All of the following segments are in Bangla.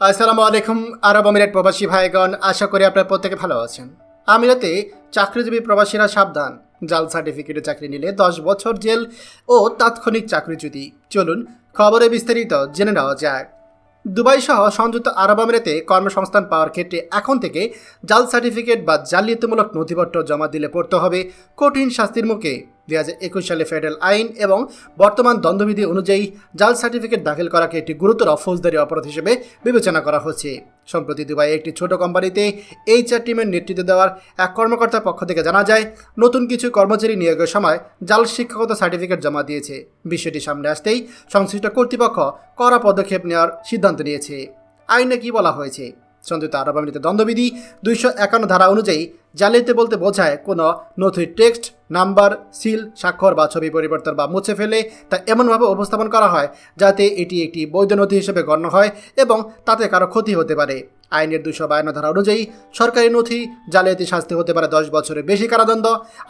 আসসালামু আলাইকুম, আরব আমিরাত প্রবাসী ভাইগণ, আশা করি আপনারা প্রত্যেকে ভালো আছেন। আমিরাতে চাকরিজীবী প্রবাসীরা সাবধান। জাল সার্টিফিকেটে চাকরি নিলে দশ বছর জেল ও তাৎক্ষণিক চাকরিচ্যুতি চলুন, খবরে বিস্তারিত জেনে নেওয়া যাক। দুবাই সহ সংযুক্ত আরব আমিরাতে কর্মসংস্থান পাওয়ার ক্ষেত্রে এখন থেকে জাল সার্টিফিকেট বা জালিয়াতিমূলক নথিপত্র জমা দিলে পড়তে হবে কঠিন শাস্তির মুখে। দুই হাজার একুশ সালে ফেডারেল আইন এবং বর্তমান দ্বন্দ্ববিধি অনুযায়ী জাল সার্টিফিকেট দাখিল করাকে একটি গুরুতর ফৌজদারি অপরাধ হিসেবে বিবেচনা করা হচ্ছে। সম্প্রতি দুবাইয়ে একটি ছোট কোম্পানিতে এইচআর টিমের নেতৃত্ব দেওয়ার এক কর্মকর্তার পক্ষ থেকে জানা যায়, নতুন কিছু কর্মচারী নিয়োগের সময় জাল শিক্ষাগত সার্টিফিকেট জমা দিয়েছে। বিষয়টি সামনে আসতেই সংশ্লিষ্ট কর্তৃপক্ষ কড়া পদক্ষেপ নেওয়ার সিদ্ধান্ত নিয়েছে। আইনে কি বলা হয়েছে? সংযুক্ত আরব আমিরাতে দণ্ডবিধি দুইশো একান্ন ধারা অনুযায়ী জালিয়াতি বলতে বোঝায় কোনো নথির টেক্সট, নাম্বার, সিল, স্বাক্ষর বা ছবি পরিবর্তন বা মুছে ফেলে তা এমনভাবে উপস্থাপন করা হয় যাতে এটি একটি বৈধ নথি হিসেবে গণ্য হয় এবং তাতে কারও ক্ষতি হতে পারে। আইনের দুশো বায়ান্ন ধারা অনুযায়ী সরকারি নথি জালিয়াতি শাস্তি হতে পারে দশ বছরের বেশি কারাদণ্ড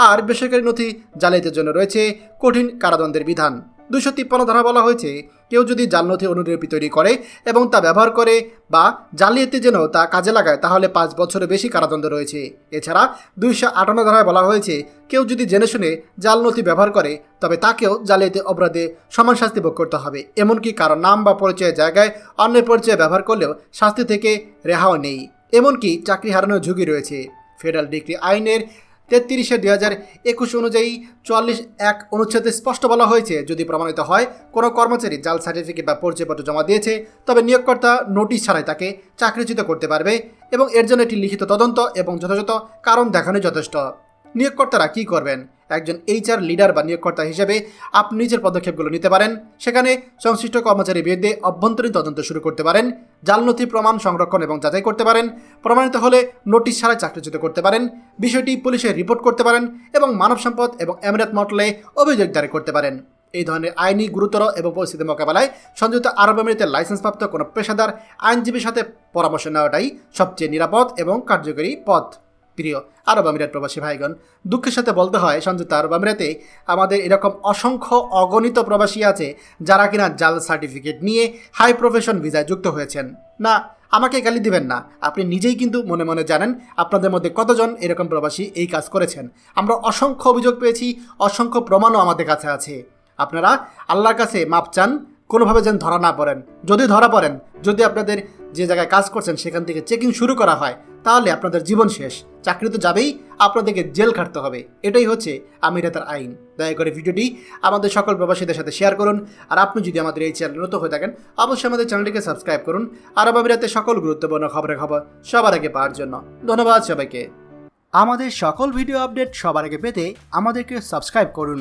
আর বেসরকারি নথি জালিয়াতির জন্য রয়েছে কঠিন কারাদণ্ডের বিধান। দুশো তিপ্পান্ন ধারা বলা হয়েছে কেউ যদি জাল নথি অনুলিপি তৈরি করে এবং তা ব্যবহার করে বা জালিয়াতি যেন তা কাজে লাগায়, তাহলে পাঁচ বছরের বেশি কারাদণ্ড রয়েছে। এছাড়া দুইশো আটান্ন ধারায় বলা হয়েছে, কেউ যদি জেনে শুনে জাল নথি ব্যবহার করে, তবে তাকেও জালিয়াতি অপরাধে সমান শাস্তি ভোগ করতে হবে। এমনকি কারও নাম বা পরিচয়ের জায়গায় অন্যের পরিচয় ব্যবহার করলেও শাস্তি থেকে রেহাও নেই। এমনকি চাকরি হারানোর ঝুঁকি রয়েছে। ফেডারেল ডিগ্রি আইনের তেত্রিশে দুই হাজার একুশ অনুযায়ী চুয়াল্লিশ এক অনুচ্ছেদে স্পষ্ট বলা হয়েছে, যদি প্রমাণিত হয়, কোনো কর্মচারী জাল সার্টিফিকেট বা পরিচয়পত্র জমা দিয়েছে, তবে নিয়োগকর্তা নোটিশ ছাড়াই তাকে চাকরিচ্যুত করতে পারবে এবং এর জন্য একটি লিখিত তদন্ত এবং যথাযথ কারণ দেখানো যথেষ্ট। নিয়োগকর্তারা কী করবেন? একজন এইচআর লিডার বা নিয়োগকর্তা হিসেবে আপনি নিজের পদক্ষেপগুলো নিতে পারেন। সেখানে সংশ্লিষ্ট কর্মচারীর বিরুদ্ধে অভ্যন্তরীণ তদন্ত শুরু করতে পারেন জাল নথি প্রমাণ সংরক্ষণ এবং যাচাই করতে পারেন, প্রমাণিত হলে নোটিশ ছাড়াই চাকরিচ্যুত করতে পারেন, বিষয়টি পুলিশে রিপোর্ট করতে পারেন এবং মানব সম্পদ এবং এমিরাত মটলে অভিযোগ দায়ের করতে পারেন। এই ধরনের আইনি গুরুতর এবং পরিস্থিতি মোকাবেলায় সংযুক্ত আরব আমিরাতের লাইসেন্সপ্রাপ্ত কোনো পেশাদার আইনজীবীর সাথে পরামর্শ নেওয়াটাই সবচেয়ে নিরাপদ এবং কার্যকরী পথ। প্রিয় আরব আমিরাত প্রবাসী ভাইগণ, দুঃখের সাথে বলতে হয় সংযুক্ত আরব আমিরাতে আমাদের এরকম অসংখ্য অগণিত প্রবাসী আছে যারা কিনা জাল সার্টিফিকেট নিয়ে হাই প্রফেশন ভিসায় যুক্ত হয়েছেন। না, আমাকে গালি দিবেন না। আপনি নিজেই কিন্তু মনে মনে জানেন আপনাদের মধ্যে কতজন এরকম প্রবাসী এই কাজ করেছেন। আমরা অসংখ্য অভিযোগ পেয়েছি, অসংখ্য প্রমাণও আমাদের কাছে আছে। আপনারা আল্লাহর কাছে মাপ চান কোনোভাবে যেন ধরা না পড়েন। যদি ধরা পড়েন, যদি আপনাদের যে জায়গায় কাজ করছেন, সেখান থেকে চেকিং শুরু করা হয়, তাহলে আপনাদের জীবন শেষ। চাকরি তো যাবেই, আপনাদেরকে জেল খাটতে হবে। এটাই হচ্ছে আমিরাতের আইন। দয়া করে ভিডিওটি আমাদের সকল প্রবাসীদের সাথে শেয়ার করুন। আর আপনি যদি আমাদের এই চ্যানেল নতুন হয়ে থাকেন, অবশ্যই আমাদের চ্যানেলটিকে সাবস্ক্রাইব করুন। আরব আমিরাতের সকল গুরুত্বপূর্ণ খবরের খবর সবার আগে পাওয়ার জন্য ধন্যবাদ সবাইকে। আমাদের সকল ভিডিও আপডেট সবার আগে পেতে আমাদেরকে সাবস্ক্রাইব করুন।